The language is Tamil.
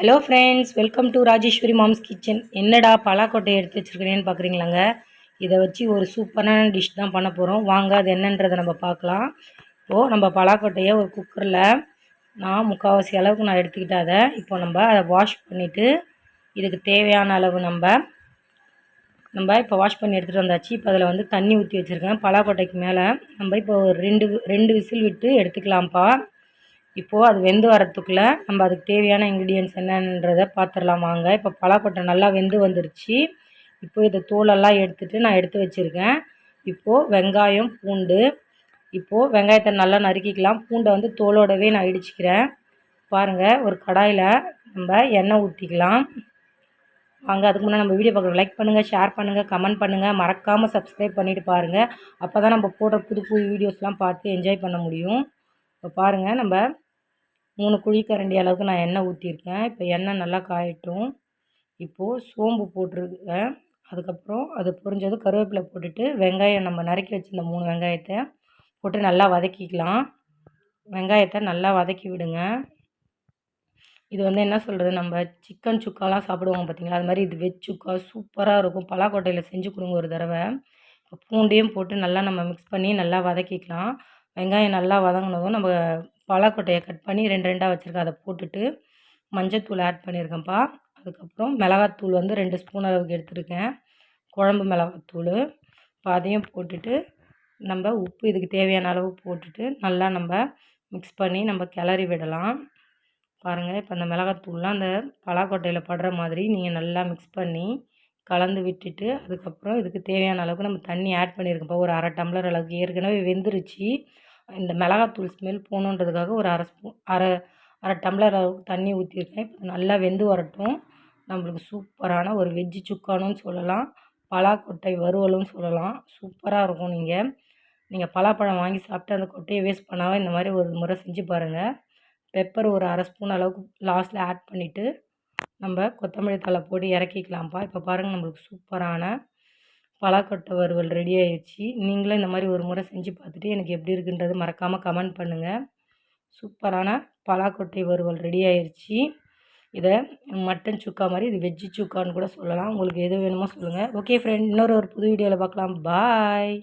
Hello friends welcome to Rajeswari mom's kitchen என்னடா பலாக்கொட்டை எடுத்து வச்சுருக்கிறேன்னு பார்க்குறீங்களாங்க இதை வச்சு ஒரு சூப்பரான டிஷ் தான் பண்ண போகிறோம் வாங்க அது என்னன்றதை நம்ம பார்க்கலாம். இப்போது நம்ம பலாக்கொட்டையை ஒரு குக்கரில் நான் முக்கால்வாசி அளவுக்கு நான் எடுத்துக்கிட்டேன் அதை இப்போ நம்ம அதை வாஷ் பண்ணிவிட்டு இதுக்கு தேவையான அளவு நம்ம நம்ம இப்போ வாஷ் பண்ணி எடுத்துகிட்டு வந்தாச்சு. இப்போ அதில் வந்து தண்ணி ஊற்றி வச்சுருக்கேன். பலாக்கொட்டைக்கு மேலே நம்ம இப்போ ஒரு ரெண்டு ரெண்டு விசில் விட்டு எடுத்துக்கலாம்ப்பா. இப்போது அது வெந்து வரத்துக்குள்ளே நம்ம அதுக்கு தேவையான இன்க்ரீடியன்ஸ் என்னன்றதை பார்த்துடலாம் வாங்க. இப்போ பலாக்கொட்டை நல்லா வெந்து வந்துருச்சு. இப்போ இதை தோலெல்லாம் எடுத்துகிட்டு நான் எடுத்து வச்சுருக்கேன். இப்போது வெங்காயம் பூண்டு. இப்போது வெங்காயத்தை நல்லா நறுக்கிக்கலாம். பூண்டை வந்து தோலோடவே நான் இடிச்சிக்கிறேன். பாருங்கள் ஒரு கடாயில் நம்ம எண்ணெய் ஊற்றிக்கலாம் வாங்க அதுக்கு முன்னாடி நம்ம வீடியோ பார்க்குறோம். லைக் பண்ணுங்கள் ஷேர் பண்ணுங்கள் கமெண்ட் பண்ணுங்கள் மறக்காமல் சப்ஸ்கிரைப் பண்ணிவிட்டு பாருங்கள் அப்போ தான் நம்ம போடுற புது புது வீடியோஸ்லாம் பார்த்து என்ஜாய் பண்ண முடியும். இப்போ பாருங்கள் நம்ம மூணு குழிக்கரண்டி அளவுக்கு நான் எண்ணெய் ஊற்றிருக்கேன் இப்போ எண்ணெய் நல்லா காயட்டும். இப்போது சோம்பு போட்டிருக்கேன். அதுக்கப்புறம் அது பொரிஞ்சது கருவேப்பிலை போட்டுட்டு வெங்காயம் நம்ம நறுக்கி வச்சுருந்த மூணு வெங்காயத்தை போட்டு நல்லா வதக்கிக்கலாம். வெங்காயத்தை நல்லா வதக்கி விடுங்க. இது வந்து என்ன சொல்கிறது நம்ம சிக்கன் சுக்காலாம் சாப்பிடுவோம் பார்த்தீங்களா அது மாதிரி இது வெஜ் சுக்கா சூப்பராக இருக்கும். பலாக்கொட்டையில் செஞ்சு கொடுங்க ஒரு தடவை. இப்போ பூண்டையும் போட்டு நல்லா நம்ம மிக்ஸ் பண்ணி நல்லா வதக்கிக்கலாம். வெங்காயம் நல்லா வதங்கினதும் நம்ம பலாக்கொட்டையை கட் பண்ணி ரெண்டு ரெண்டாக வச்சுருக்கேன். அதை போட்டுட்டு மஞ்சத்தூள் ஆட் பண்ணியிருக்கேன்ப்பா அதுக்கப்புறம் மிளகாத்தூள் வந்து ரெண்டு ஸ்பூன் அளவுக்கு எடுத்துருக்கேன். குழம்பு மிளகாத்தூள். இப்போ அதையும் போட்டுட்டு நம்ம உப்பு இதுக்கு தேவையான அளவு போட்டுட்டு நல்லா நம்ம மிக்ஸ் பண்ணி நம்ம கிளறி விடலாம். பாருங்கள் இப்போ அந்த மிளகாத்தூள்லாம் அந்த பலாக்கொட்டையில் படுற மாதிரி நீங்கள் நல்லா மிக்ஸ் பண்ணி கலந்து விட்டுட்டு அதுக்கப்புறம் இதுக்கு தேவையான அளவுக்கு நம்ம தண்ணி ஆட் பண்ணியிருக்கப்போ ஒரு அரை டம்ளர் அளவுக்கு. ஏற்கனவே வெந்துருச்சு. இந்த மிளகாத்தூள் ஸ்மெல் போகணுன்றதுக்காக ஒரு அரை ஸ்பூன் அரை அரை டம்ளர் அளவுக்கு தண்ணி ஊற்றிருக்கேன் இப்போ நல்லா வெந்து வரட்டும். நம்மளுக்கு சூப்பரான ஒரு வெஜ்ஜு சுக்கானும் சொல்லலாம். பலாக்கொட்டை வறுவலும் சொல்லலாம். சூப்பராக இருக்கும் நீங்கள் நீங்கள் பலாப்பழம் வாங்கி சாப்பிட்டு அந்த கொட்டையை வேஸ்ட் பண்ணாமல் இந்த மாதிரி ஒரு முறை செஞ்சு பாருங்கள் பெப்பர் ஒரு அரை ஸ்பூன் அளவுக்கு லாஸ்ட்டில் ஆட் பண்ணிவிட்டு நம்ம கொத்தமல்லி தழை போட்டு இறக்கிக்கலாம்ப்பா. இப்போ பாருங்கள் நம்மளுக்கு சூப்பரான பலாக்கொட்டை வறுவல் ரெடி ஆயிடுச்சு. நீங்களும் இந்த மாதிரி ஒரு முறை செஞ்சு பார்த்துட்டு எனக்கு எப்படி இருக்குன்றது மறக்காமல் கமெண்ட் பண்ணுங்கள் சூப்பரான பலாக்கொட்டை வறுவல் ரெடி ஆயிடுச்சு. இதை மட்டன் சுக்கா மாதிரி இது வெஜ்ஜு சுக்கான்னு கூட சொல்லலாம். உங்களுக்கு எது வேணுமோ சொல்லுங்கள் ஓகே ஃப்ரெண்ட் இன்னொரு ஒரு புது வீடியோவில் பார்க்கலாம். பாய்